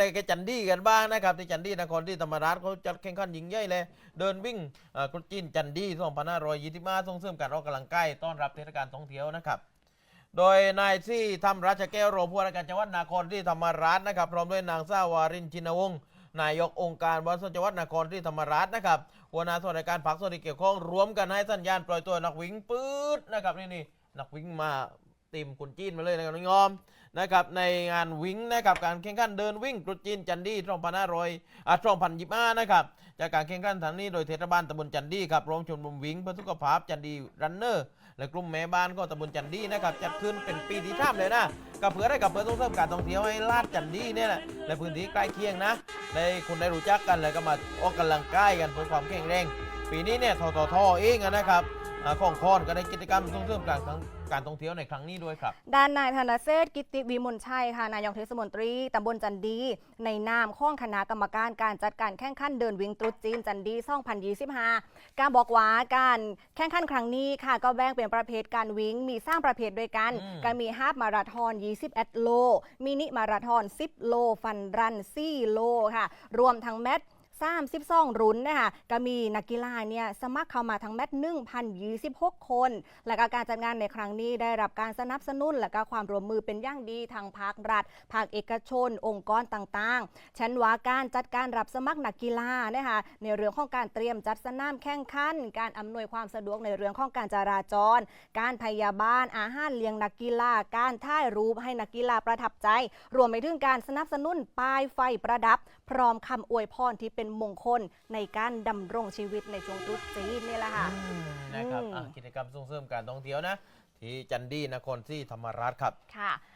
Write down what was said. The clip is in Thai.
อะไรกับจันดี้กันบ้างนะครับที่จันดี้นครที่ธรรมราชเขาจัดแข่งขันยิงใหญ่เลยเดินวิ่งกรุจีนจันดี้2525ส่งเสริมการออกกำลังกายต้อนรับเทศกาลท่องเที่ยวนะครับโดยนายที่ทำราชแก้วรผู้ว่าราชการจังหวัดนครที่ธรรมราชนะครับพร้อมด้วยนางสาววารินชินวงศ์นายกองค์การบริหารส่วนจังหวัดนครที่ธรรมราชนะครับหัวหน้าส่วนราชการผักส่วนที่เกี่ยวข้องรวมกันให้สัญญาณปล่อยตัวนักวิ่งปื๊ดนะครับนี่นี่นักวิ่งมา ตีมคุณจีนมาเลยนะครับน้องยอมนะครับในงานวิ่งนะครับการแข่งขันเดินวิ่งกรุจีนจันดี้2500อะ2025นะครับจากการแข่งขันทางนี้โดยเทศบาลตำบลจันดี้ครับรวมชมรมวิ่งเพื่อสุขภาพจันดี้รันเนอร์และกลุ่มแม่บ้านก็ตำบลจันดีนะครับจัดขึ้นเป็นปีที่ท่ามเลยนะกับเพื่อได้กับเพื่อส่งเสริมการท่องเที่ยวให้ลาดจันดีเนี่ยแหละและพื้นที่ใกล้เคียงนะได้คุณได้รู้จักกันแล้วก็มาออกกำลังกายกันเพื่อความแข็งแรง ปีนี้เนี่ยทททเองนะครับ ของคอนก็ได้กิจกรรมส่งเสริมการการท่องเที่ยวในครั้งนี้ด้วยครับ ด้านนายธนเศรษฐ์กิติวิมลชัยค่ะนายกเทศมนตรีตำบลจันดี ในนามข้องคณะกรรมการการจัดการแข่งขันเดินวิ่งตรุษจีนจันดี 2025การบอกว่าการแข่งขันครั้งนี้ค่ะ ก็แบ่งเป็นประเภทการวิ่งมีสร้างประเภทด้วยกันอืมก็มีฮาฟมาราธอน 21 โล มินิมาราธอน 10 โล ฟันรัน 4 โลค่ะ รวมทั้งแมตช์ 32 รุ่นนะคะก็มีนักกีฬาเนี่ยสมัครเข้ามาทั้งแมตช์1,026 คน และก็การจัดงานในครั้งนี้ได้รับการสนับสนุน และก็ความร่วมมือเป็นอย่างดีทางภาครัฐ ภาคเอกชน องค์กรต่างๆฉันว่าการจัดการรับสมัครนักกีฬานะคะในเรื่องของการเตรียมจัดสนามแข่งขัน การอำนวยความสะดวกในเรื่องของการจราจร การพยาบาล อาหารเลี้ยงนักกีฬา การถ่ายรูปให้นักกีฬาประทับใจ รวมไปถึงการสนับสนุนป้ายไฟประดับ พร้อมคำอวยพรที่เป็นมงคลในการดำรงชีวิตในช่วงตรุษจีนนี่แหละค่ะอืมนะครับอืมอะกิจกรรมส่งเสริมการท่องเที่ยวนะ ที่จันดีนครที่ธรรมราชครับ ค่ะ